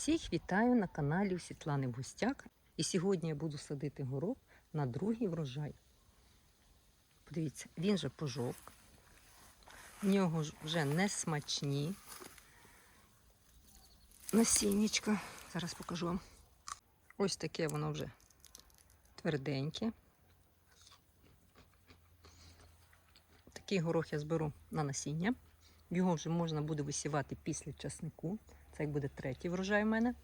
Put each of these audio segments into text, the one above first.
Всіх вітаю на каналі Світлани Густяк. І сьогодні я буду садити горох на другий врожай. Подивіться, він же пожовк. В нього вже не смачні. Насіннячка. Зараз покажу вам. Ось таке воно вже тверденьке. Такий горох я зберу на насіння. Його вже можна буде висівати після часнику. Це буде третій врожай в мене.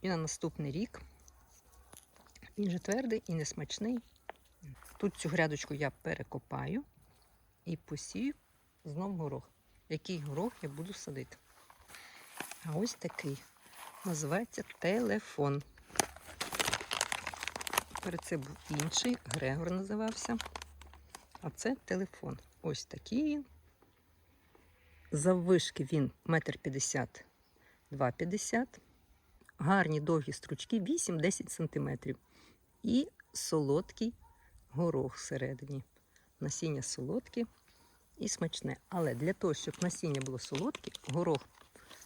І на наступний рік він же твердий і несмачний. Тут цю грядочку я перекопаю і посію знов горох. Який горох я буду садити. А ось такий. Називається телефон. Перед це був інший, Грегор називався. А це телефон. Ось такий. Заввишки він 1,50 2,50 Гарні довгі стручки 8-10 см. І солодкий горох всередині. Насіння солодке і смачне. Але для того, щоб насіння було солодке, горох,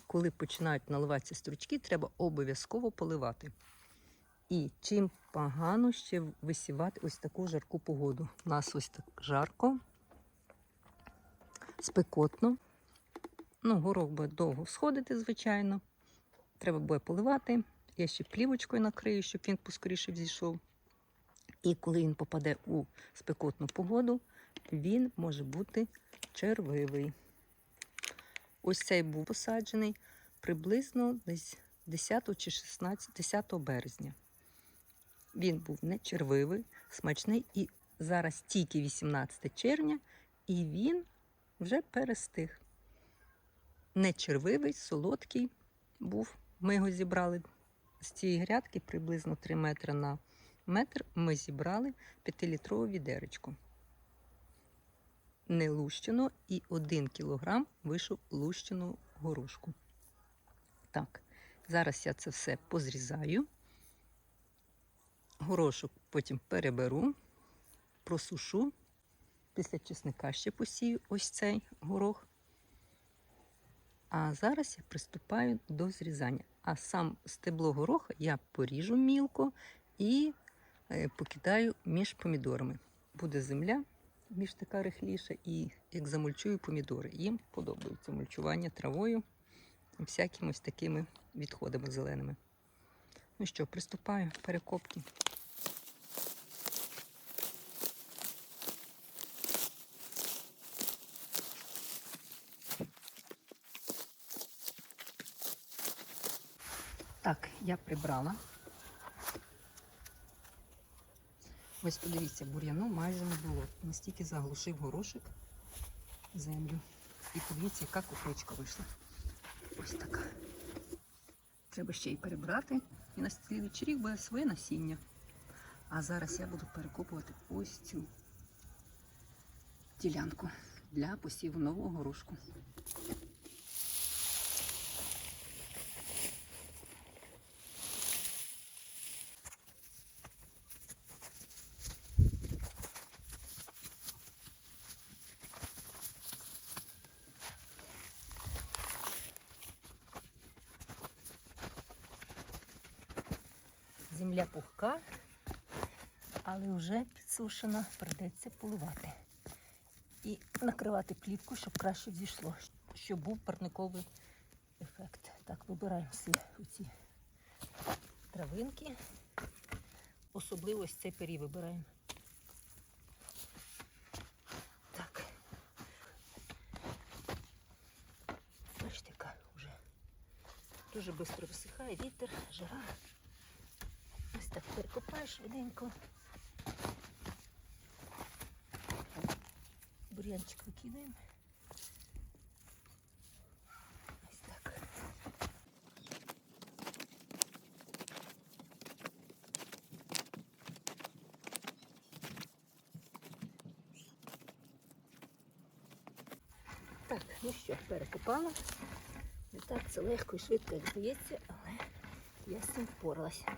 коли починають наливатися стручки, треба обов'язково поливати. І чим погано ще висівати ось таку жарку погоду. У нас ось так жарко, спекотно. Ну, горох буде довго сходити, звичайно. Треба буде поливати. Я ще плівочкою накрию, щоб він поскоріше взійшов. І коли він попаде у спекотну погоду, він може бути червивий. Ось цей був посаджений приблизно десь 10 чи 16, 10 березня. Він був не червивий, смачний, і зараз тільки 18 червня, і він вже перестиг. Не червивий, солодкий був. Ми його зібрали з цієї грядки приблизно 3 метри на метр. Ми зібрали 5-літрову відеречку. Не лущено і 1 кілограм вийшов лущеного горошку. Так, зараз я це все позрізаю. Горошок потім переберу, просушу. Після чесника ще посію ось цей горох. А зараз я приступаю до зрізання. А сам стебло гороха я поріжу мілко і е, покидаю між помідорами. Буде земля між така рихліша, і як замульчую помідори. Їм подобається мульчування травою і всякими ось такими відходами зеленими. Ну що, приступаю перекопки. Так, я прибрала. Ось подивіться, бур'яну майже не було. Настільки заглушив горошик землю. І подивіться, яка купочка вийшла. Ось така. Треба ще й перебрати. І на слідуючий рік буде своє насіння. А зараз я буду перекопувати ось цю ділянку для посіву нового горошку. Земля пухка, але вже підсушена, придеться поливати. І накривати плівку, щоб краще зійшло, щоб був парниковий ефект. Так, вибираємо всі ці травинки. Особливо ось цей пері вибираємо. Так. Бачите, яка вже дуже швидко висихає вітер, жара. Так перекопаєш швиденько. Бур'янчик викидаємо. Ось так. Так, ну що, перекопала. Не так це легко і швидко, як здається, але я з цим впоралася.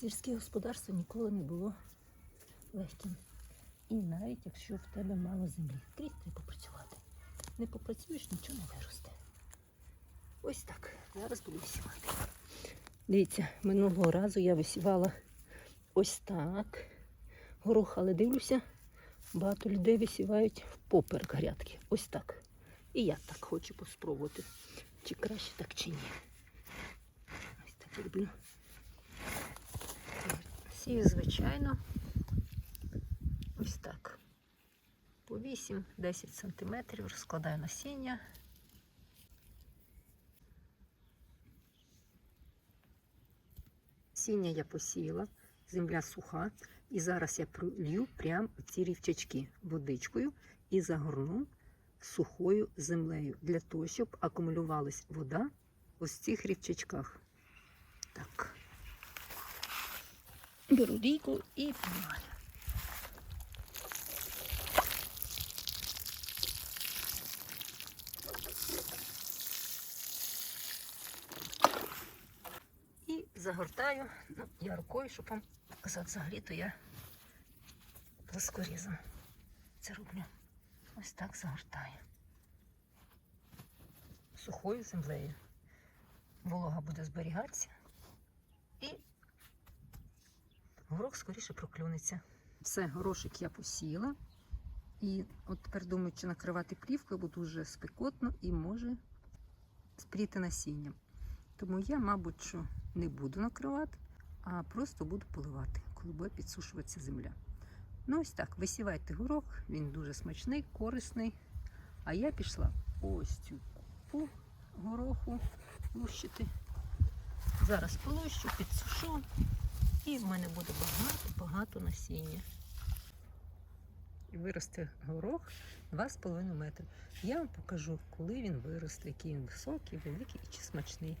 Сільське господарство ніколи не було легким. І навіть якщо в тебе мало землі, скрізь треба працювати. Не попрацюєш, нічого не виросте. Ось так. Зараз буду висівати. Дивіться, минулого разу я висівала ось так. Горох, але дивлюся, багато людей висівають впоперек грядки. Ось так. І я так хочу поспробувати. Чи краще так, чи ні. Ось так роблю. Сію, звичайно. Ось так. По 8-10 см розкладаю насіння. Сіння я посіяла, земля суха, і зараз я пролью прямо ці рівчачки водичкою і загорну сухою землею для того, щоб акумулювалась вода ось в цих рівчачках. Так. Беру рійку і поливаю. І загортаю, я рукою, щоб вам показати взагалі, то я плоскорізом це роблю. Ось так загортаю. Сухою землею. Волога буде зберігатися і горох скоріше проклюнеться. Все, горошик я посіяла. І от тепер думаю, чи накривати плівкою, бо дуже спекотно і може спріти насінням. Тому я, мабуть, що не буду накривати, а просто буду поливати, коли буде підсушуватися земля. Ну, ось так, висівайте горох, він дуже смачний, корисний. А я пішла ось цю купу гороху лущити. Зараз полущу, підсушу, і в мене буде багато-багато насіння. Виросте горох 2,5 метри. Я вам покажу, коли він виросте, який він високий, великий і чи смачний.